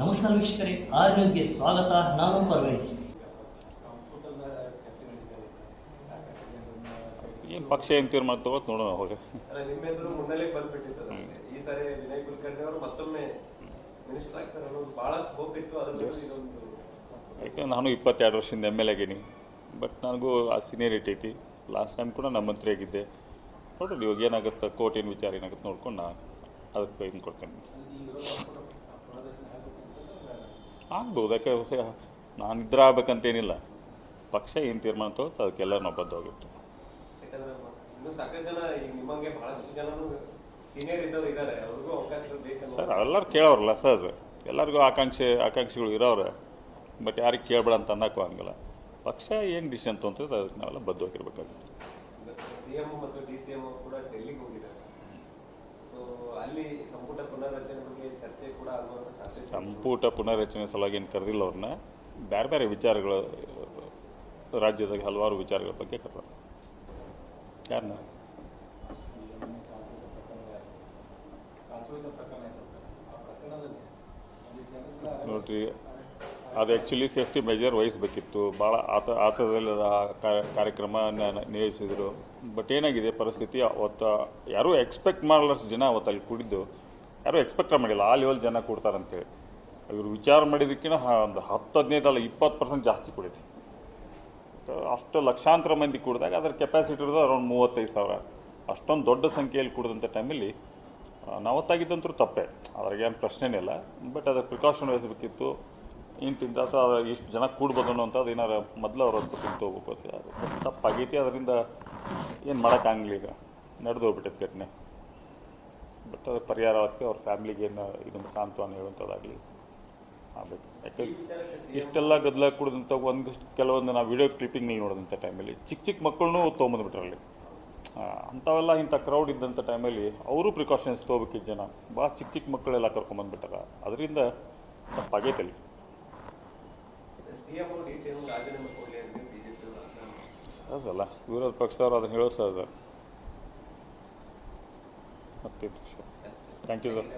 ನಮಸ್ಕಾರ ವೀಕ್ಷಕರೇ ಆರ್ ನ್ಯೂಸ್ಗೆ ಸ್ವಾಗತ. ನಾನು ಪರ್ವೇಶ್. ಏನು ಪಕ್ಷ ಏನು ತೀರ್ಮಾನ ತಗೋತ್ ನೋಡೋಣ ಅವಾಗ. ಅಲ್ಲ, ನಿಮ್ಮ ಹೆಸರು ಮುನ್ನೆಲೆಗೆ ಬಂದ್ಬಿಟ್ಟಿತ್ತು ಈ ಸಾರಿ ವಿನಯ್ ಕುಲಕರ್ಣಿ ಅವರು ಮತ್ತೊಮ್ಮೆ ಮಿನಿಸ್ಟರ್ ಆಗ್ತಾರೆ ಅನ್ನೋದು ಬಹಳಷ್ಟು ಹೋಪ್ ಇತ್ತು. ಅದರಲ್ಲಿ ಇದೊಂದು ಯಾಕಂದ್ರೆ ನಾನು ಇಪ್ಪತ್ತೆರಡು ವರ್ಷದಿಂದ ಎಂ ಎಲ್ ಆಗೀನಿ ಬಟ್ ನನಗೂ ಆ ಸೀನಿಯರಿಟಿ ಐತಿ. ಲಾಸ್ಟ್ ಟೈಮ್ ಕೂಡ ನಮ್ಮ ಮಂತ್ರಿ ಆಗಿದ್ದೆ ನೋಡ್ರಿ ಇವಾಗ ಏನಾಗುತ್ತೆ? ಕೋರ್ಟ್ ಏನು ವಿಚಾರ ಏನಾಗುತ್ತೆ ನೋಡ್ಕೊಂಡು ನಾನು ಅದಕ್ಕೆ ಇದು ಕೊಡ್ತೇನೆ ಆಗ್ಬೋದು. ಯಾಕೆ ನಾನು ಇದ್ರೆ ಆಗ್ಬೇಕಂತೇನಿಲ್ಲ ಪಕ್ಷ ಏನು ತೀರ್ಮಾನ ತಗೋತ ಅದಕ್ಕೆಲ್ಲ ನಾವು ಬದ್ಧವಾಗಿತ್ತು ಸರ್ ಅವೆಲ್ಲರೂ ಕೇಳೋರಲ್ಲ ಸಹಜ ಎಲ್ಲರಿಗೂ ಆಕಾಂಕ್ಷೆ ಆಕಾಂಕ್ಷಿಗಳು ಇರೋರೆ ಬಟ್ ಯಾರಿಗೆ ಕೇಳಬೇಡ ಅಂತ ಅನ್ನೋಕ್ಕೂ ಹಂಗಿಲ್ಲ. ಪಕ್ಷ ಏನು ಡಿಸಿಷನ್ ಅಂತ ಅದಕ್ಕೆ ನಾವೆಲ್ಲ ಬದ್ಧವಾಗಿರ್ಬೇಕಾಗುತ್ತೆ ಸಿ ಎಂ ಮತ್ತು ಡಿ ಸಿ ಎಂ ಕೂಡ ಡೆಲ್ಲಿಗೆ ಹೋಗಿದ್ದಾರೆ ಸೊ ಅಲ್ಲಿ ಸಂಪುಟ ಪುನರ್ರಚನೆ ಬಗ್ಗೆ ಚರ್ಚೆ ಕೂಡ ಆಗುವಂತ ಸಾಧ್ಯತೆ ಇದೆ. ಸಂಪುಟ ಪುನರ್ರಚನೆ ಸಲುವಾಗಿ ಏನು ಕರೆದಿಲ್ಲ ಅವ್ರನ್ನ ಬೇರೆ ಬೇರೆ ವಿಚಾರಗಳು, ರಾಜ್ಯದಾಗ ಹಲವಾರು ವಿಚಾರಗಳ ಬಗ್ಗೆ ಕರೆದ ಯಾರನ್ನ ನೋಡ್ರಿ, ಅದು ಆ್ಯಕ್ಚುಲಿ ಸೇಫ್ಟಿ ಮೆಜರ್ ವಹಿಸ್ಬೇಕಿತ್ತು. ಭಾಳ ಆತ, ಆತದಲ್ಲಿ ಕಾರ್ಯಕ್ರಮ ನಿಯೋಜಿಸಿದರು. ಬಟ್ ಏನಾಗಿದೆ ಪರಿಸ್ಥಿತಿ, ಅವತ್ತು ಯಾರೂ ಎಕ್ಸ್ಪೆಕ್ಟ್ ಮಾಡಲಷ್ಟು ಜನ ಅವತ್ತು ಅಲ್ಲಿ ಕೂಡಿದ್ದು, ಯಾರೂ ಎಕ್ಸ್ಪೆಕ್ಟ್ ಮಾಡಿಲ್ಲ ಆ ಲೆವೆಲ್ ಜನ ಕೂಡ್ತಾರಂತೇಳಿ. ಇವರು ವಿಚಾರ ಮಾಡಿದ್ದಕ್ಕಿಂತ ಒಂದು ಹತ್ತು ಹದಿನೈದು ಅಲ್ಲ, ಇಪ್ಪತ್ತು ಪರ್ಸೆಂಟ್ ಜಾಸ್ತಿ ಕುಡಿತು ಅಷ್ಟು ಲಕ್ಷಾಂತರ ಮಂದಿ ಕುಡಿದಾಗ ಅದರ ಕೆಪಾಸಿಟಿ ಇರೋದು ಅರೌಂಡ್ ಮೂವತ್ತೈದು ಸಾವಿರ. ಅಷ್ಟೊಂದು ದೊಡ್ಡ ಸಂಖ್ಯೆಯಲ್ಲಿ ಕುಡಿದಂಥ ಟೈಮಲ್ಲಿ ನಾವತ್ತಾಗಿದ್ದಂತೂ ತಪ್ಪೇ. ಅದ್ರಾಗೇನು ಪ್ರಶ್ನೆನೇ ಇಲ್ಲ. ಬಟ್ ಅದಕ್ಕೆ ಪ್ರಿಕಾಷನ್ ವಹಿಸಬೇಕಿತ್ತು. ಇಂತಿಂತ ಅಥವಾ ಇಷ್ಟು ಜನ ಕೂಡ್ಬೋದು ಅನ್ನೋಂಥದ್ದು ಏನಾರು ಮೊದಲು ಅವ್ರು ಒಂದು ಸ್ವಲ್ಪ ಹೋಗ್ಬೇಕು ಅದು ತಪ್ಪಾಗೈತಿ, ಅದರಿಂದ ಏನು ಮಾಡೋಕ್ಕಾಗಲಿ ಈಗ. ನಡೆದು ಹೋಗ್ಬಿಟ್ಟೈತೆ ಘಟನೆ. ಬಟ್ ಅದು ಪರಿಹಾರ ಆಗಕ್ಕೆ ಅವ್ರ ಫ್ಯಾಮ್ಲಿಗೆ ಏನು ಇದನ್ನು ಸಾಂತ್ವನ ಹೇಳುವಂಥದ್ದಾಗಲಿ. ಆಗಬೇಕು ಇಷ್ಟೆಲ್ಲ ಗದ್ದಲ ಕುಡಿದಂಥ ಒಂದಿಷ್ಟು ಕೆಲವೊಂದು ನಾವು ವಿಡಿಯೋ ಕ್ಲಿಪ್ಪಿಂಗ್ನಲ್ಲಿ ನೋಡಿದಂಥ ಟೈಮಲ್ಲಿ ಚಿಕ್ಕ ಚಿಕ್ಕ ಮಕ್ಕಳನ್ನೂ ತೊಗೊಂಬಂದ್ಬಿಟ್ರಲ್ಲಿ ಅಂಥವೆಲ್ಲ ಇಂಥ ಕ್ರೌಡ್ ಇದ್ದಂಥ ಟೈಮಲ್ಲಿ ಅವರು ಪ್ರಿಕಾಷನ್ಸ್ ತೊಗೋಬೇಕಿದ್ದ ಜನ. ಭಾಳ ಚಿಕ್ಕ ಚಿಕ್ಕ ಮಕ್ಕಳೆಲ್ಲ ಕರ್ಕೊಂಬಂದ್ಬಿಟ್ಟಾರ ಅದರಿಂದ ಬಿಜೆಪಿ ಸಹಜ ಅಲ್ಲ. ವಿರೋಧ ಪಕ್ಷದವ್ರು ಅದನ್ನು ಹೇಳೋ ಸಹಜ ಮತ್ತೆ ಥ್ಯಾಂಕ್ ಯು ಸರ್